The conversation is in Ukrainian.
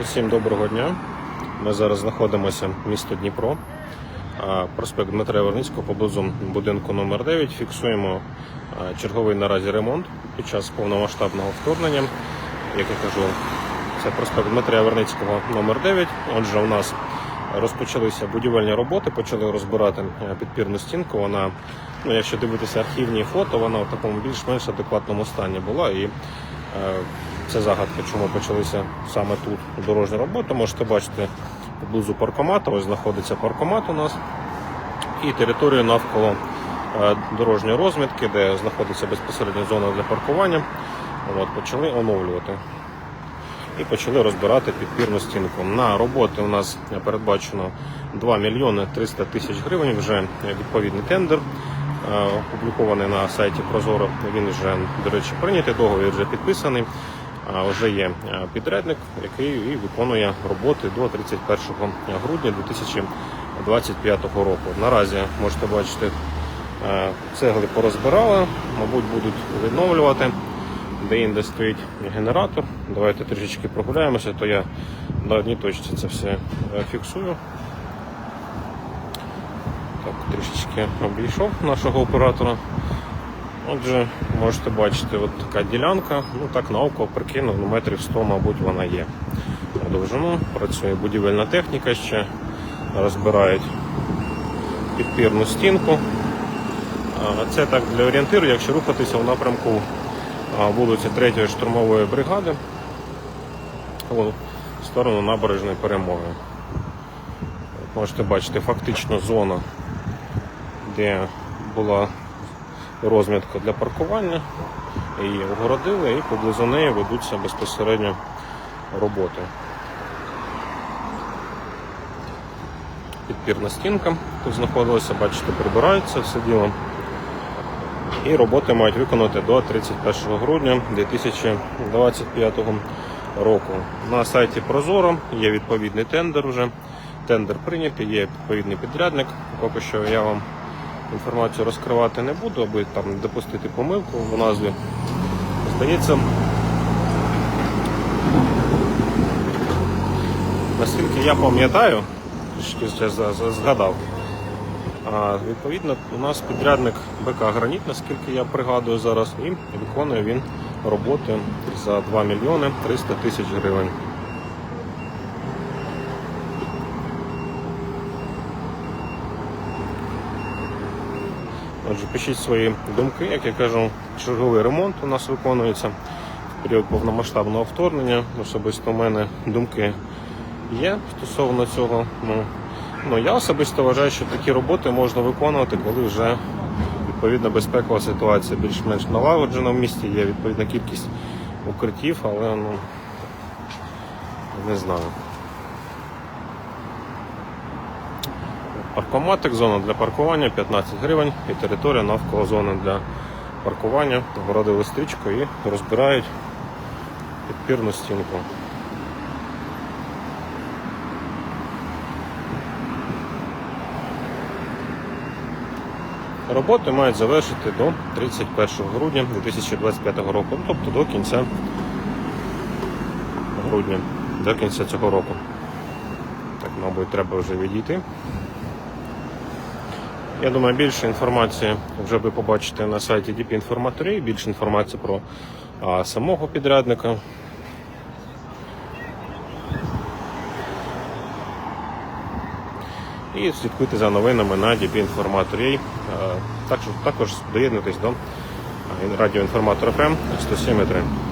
Усім доброго дня. Ми зараз знаходимося в місто Дніпро. Проспект Дмитра Яворницького поблизу будинку номер 9 Фіксуємо черговий наразі ремонт під час повномасштабного вторгнення. Як я кажу, це проспект Дмитра Яворницького номер 9 Отже, у нас розпочалися будівельні роботи, почали розбирати е, підпірну стінку. Вона, ну, якщо дивитися архівні фото, вона в такому більш-менш адекватному стані була. І е, це загадка, чому почалися саме тут дорожні роботи. Можете бачити поблизу паркомата. Ось знаходиться паркомат у нас і територію навколо е, дорожньої розмітки, де знаходиться безпосередньо зона для паркування. От, почали оновлювати і почали розбирати підпірну стінку. На роботи у нас передбачено 2 мільйони 300 тисяч гривень. Вже відповідний тендер е, опублікований на сайті Прозоро. Він вже, до речі, прийнятий, договір вже підписаний. Вже є підрядник, який і виконує роботи до 31 грудня 2025 року. Наразі можете бачити, цегли порозбирали, мабуть, будуть відновлювати. Де-інде стоїть генератор. Давайте трішечки прогуляємося, то я на одній точці це все е, фіксую. Так, трішечки обійшов нашого оператора. Отже, можете бачити, от така ділянка, ну так на око прикинув, ну метрів 100, мабуть, вона є. На довжину працює будівельна техніка ще, розбирають підпірну стінку. Це так для орієнтиру, якщо рухатися в напрямку вулиці 3 штурмової бригади у сторону набережної перемоги. Можете бачити фактично зона, де була розмітка для паркування, її огородили і поблизу неї ведуться безпосередньо роботи. Підпірна стінка тут знаходилася, бачите, прибирається все діло. І роботи мають виконати до 31 грудня 2025 року. На сайті Прозоро є відповідний тендер вже. Тендер прийнятий, є відповідний підрядник. Поки що я вам інформацію розкривати не буду, аби там допустити помилку в назві. Здається, наскільки я пам'ятаю, трішки згадав. Відповідно, у нас підрядник БК Граніт, наскільки я пригадую зараз, і виконує він роботи за 2 мільйони 300 тисяч гривень. Отже, пишіть свої думки, як я кажу, черговий ремонт у нас виконується в період повномасштабного вторгнення. Особисто у мене думки є стосовно цього. Ну, ну, я особисто вважаю, що такі роботи можна виконувати, коли вже відповідна безпекова ситуація більш-менш налагоджена в місті, є відповідна кількість укриттів, але ну не знаю. Паркоматик, зона для паркування 15 гривень і територія навколо зони для паркування. Огородили стрічку і розбирають підпірну стінку. Роботи мають завершити до 31 грудня 2025 року, тобто до кінця грудня, до кінця цього року. Так, мабуть, треба вже відійти. Я думаю, більше інформації вже ви побачите на сайті DP Інформаторії, більше інформації про а, самого підрядника. І слідкуйте за новинами на DP Інформаторії. Також, також доєднуйтесь до радіоінформатора ФМ 107.3.